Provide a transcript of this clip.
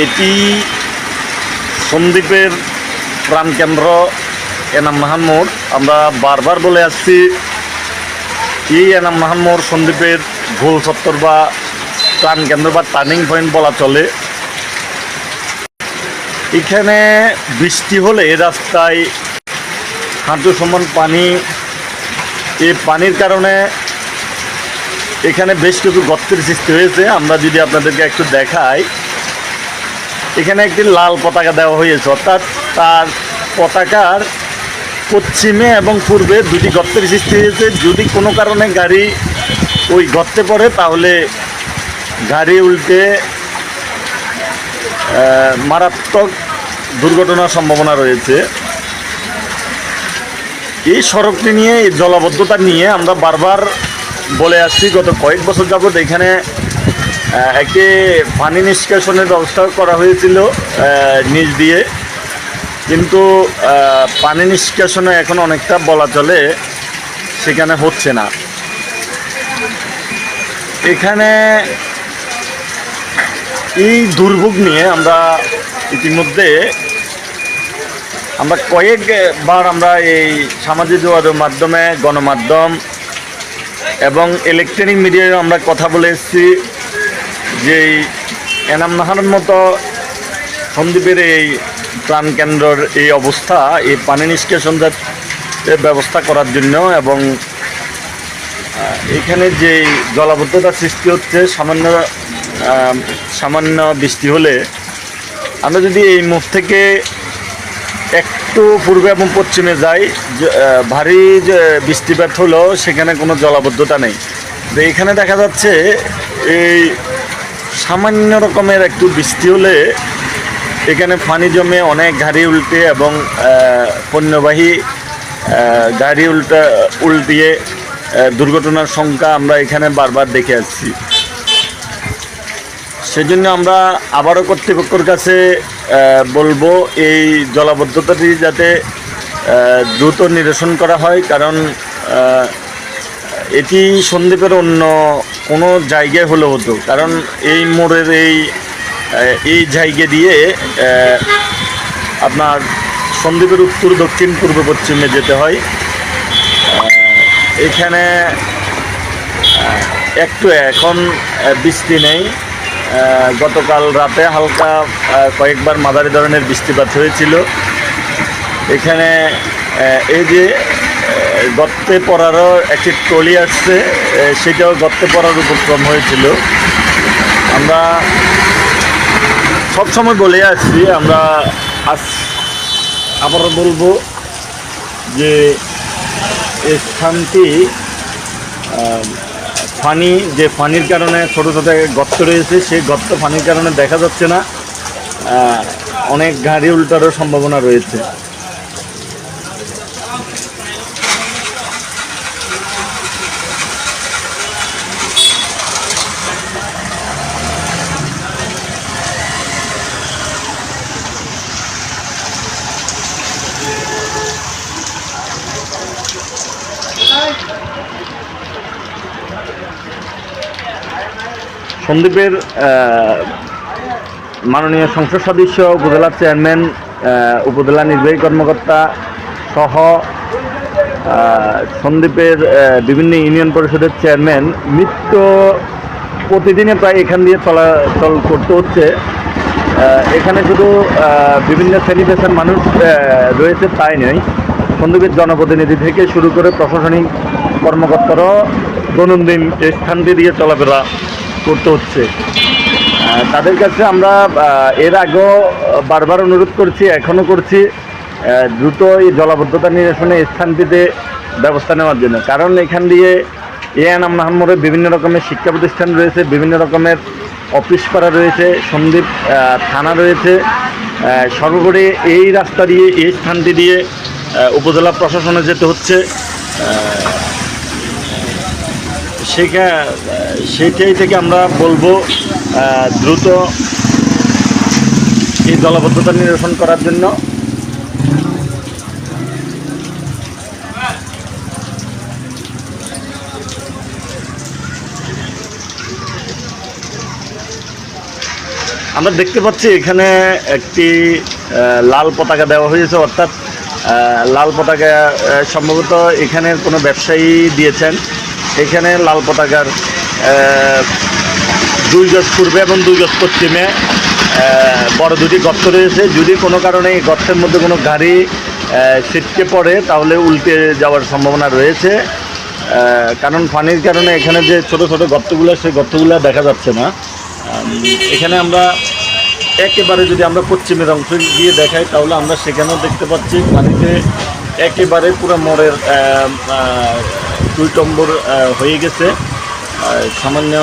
এটি সন্দ্বীপের প্রাণকেন্দ্র এনাম মাহান্মোর আমরা বারবার বলে আসছি, এই এনাম মাহান্মোর সন্দ্বীপের ভুল সত্তর বা প্রাণকেন্দ্র বা টার্নিং পয়েন্ট বলা চলে। এখানে বৃষ্টি হলে রাস্তায় হাঁটু সমান পানি এই পানির কারণে এখানে বেশ কিছু গর্তের সৃষ্টি হয়েছে। আমরা যদি আপনাদেরকে একটু দেখাই এখানে একটি লাল পতাকা দেওয়া হয়েছে, অর্থাৎ তার পতাকার পশ্চিমে এবং পূর্বে দুটি গর্তের সৃষ্টি হয়েছে। যদি কোনো কারণে গাড়ি ওই গর্তে পড়ে, তাহলে গাড়ি উল্টে মারাত্মক দুর্ঘটনার সম্ভাবনা রয়েছে। এই সড়কটি নিয়ে, এই জলাবদ্ধতা নিয়ে আমরা বারবার বলে আসছি, গত কয়েক বছর যাবৎ এখানে একটি পানি নিষ্কাশনের ব্যবস্থা করা হয়েছিল নিচ দিয়ে। কিন্তু পানি নিষ্কাশনে এখন অনেকটা বলা চলে, সেখানে হচ্ছে না। এখানে এই দুর্ভোগ নিয়ে আমরা ইতিমধ্যে, আমরা কয়েকবার আমরা এই সামাজিক যোগাযোগ মাধ্যমে, গণমাধ্যম এবং ইলেকট্রনিক মিডিয়ায় আমরা কথা বলে এসেছি। যে এনাম নাহারের মতো সন্দীপের এই প্রাণকেন্দ্রের এই অবস্থা, এই পানি নিষ্কাশন ব্যবস্থা করার জন্য এবং এখানে যে জলাবদ্ধতা সৃষ্টি হচ্ছে, সামান্য সামান্য বৃষ্টি হলে, আমরা যদি এই মুখ থেকে একটু পূর্বে এবং পশ্চিমে যাই ভারী যে বৃষ্টিপাত হলেও সেখানে কোনো জলাবদ্ধতা নেই। তো এখানে দেখা যাচ্ছে এই সামান্য রকমের একটু বৃষ্টি হলে এখানে পানি জমে অনেক গাড়ি উল্টে এবং পণ্যবাহী গাড়ি উল্টা, উল্টিয়ে দুর্ঘটনার সংখ্যা আমরা এখানে বারবার দেখে আসছি। সেজন্য আমরা আবারও কর্তৃপক্ষের কাছে বলব এই জলাবদ্ধতাটি যাতে দ্রুত নিরসন করা হয়, কারণ এটি সন্দ্বীপের অন্য কোনো জায়গায় হলে হতো। কারণ এই মোড়ের এই এই জায়গা দিয়ে আপনার সন্দ্বীপের উত্তর, দক্ষিণ, পূর্ব, পশ্চিমে যেতে হয়। এখানে একটু এখন বৃষ্টি নেই। গতকাল রাতে হালকা কয়েকবার মাঝারি ধরনের বৃষ্টিপাত হয়েছিল। এখানে এই যে গর্তে পড়ারও একটি টলি আসছে সেটাও গর্তে পড়ার উপক্রম হয়েছিল। আমরা সবসময় বলে আসছি, আমরা আজ আবারও বলব যে এই স্থানটি ফানি, যে ফানির কারণে ছোটো ছোটো গর্ত রয়েছে, সেই গর্ত ফানির কারণে দেখা যাচ্ছে না। অনেক গাড়ি উল্টারও সম্ভাবনা রয়েছে। সন্দীপের মাননীয় সংসদ সদস্য উপজেলা চেয়ারম্যান উপজেলা নির্বাহী কর্মকর্তা সহ সন্দীপের বিভিন্ন ইউনিয়ন পরিষদের চেয়ারম্যান, নিত্য প্রতিদিনে প্রায় এখান দিয়ে চলাচল করতে হচ্ছে। এখানে শুধু বিভিন্ন শ্রেণি পেশার মানুষ রয়েছে তাই নয়। সন্দীপের জনপ্রতিনিধি থেকে শুরু করে প্রশাসনিক কর্মকর্তারাও দৈনন্দিন এই স্থানটি দিয়ে চলাফেরা করতে হচ্ছে। তাদের কাছে আমরা এর আগেও বারবার অনুরোধ করছি, এখনও করছি দ্রুত এই জলাবদ্ধতা নিরসনে স্থানটিতে ব্যবস্থা নেওয়ার জন্য। কারণ এখান দিয়ে এএনএম নাহাম্মরে বিভিন্ন রকমের শিক্ষা প্রতিষ্ঠান রয়েছে, বিভিন্ন রকমের অফিস পাড়া রয়েছে, সন্দীপ থানা রয়েছে। সর্বোপরি এই রাস্তা দিয়ে, এই স্থানটি দিয়ে উপজেলা প্রশাসনে যেতে হচ্ছে। সেখা সেইটাই থেকে আমরা বলব দ্রুত এই দলবদ্ধতা নিরসন করার জন্য। আমরা দেখতে পাচ্ছি এখানে একটি লাল পতাকা দেওয়া হয়েছে, অর্থাৎ লাল পতাকা সম্ভবত এখানের কোনো ব্যবসায়ী দিয়েছেন। এখানে লাল পতাকার দুই গজ পূর্বে এবং দুই গজ পশ্চিমে বড় দুটি গর্ত রয়েছে। যদি কোনো কারণে এই গর্তের মধ্যে কোনো গাড়ি ছিটকে পড়ে, তাহলে উল্টে যাওয়ার সম্ভাবনা রয়েছে। কারণ পানির কারণে এখানে যে ছোট ছোট গর্তগুলো সেই গর্তগুলো দেখা যাচ্ছে না। এখানে আমরা একেবারে যদি আমরা পশ্চিমের অংশ গিয়ে দেখাই, তাহলে আমরা সেখানেও দেখতে পাচ্ছি পানিতে একেবারে পুরো মোড়ের দুই টম্বর হয়ে গেছে। সামান্য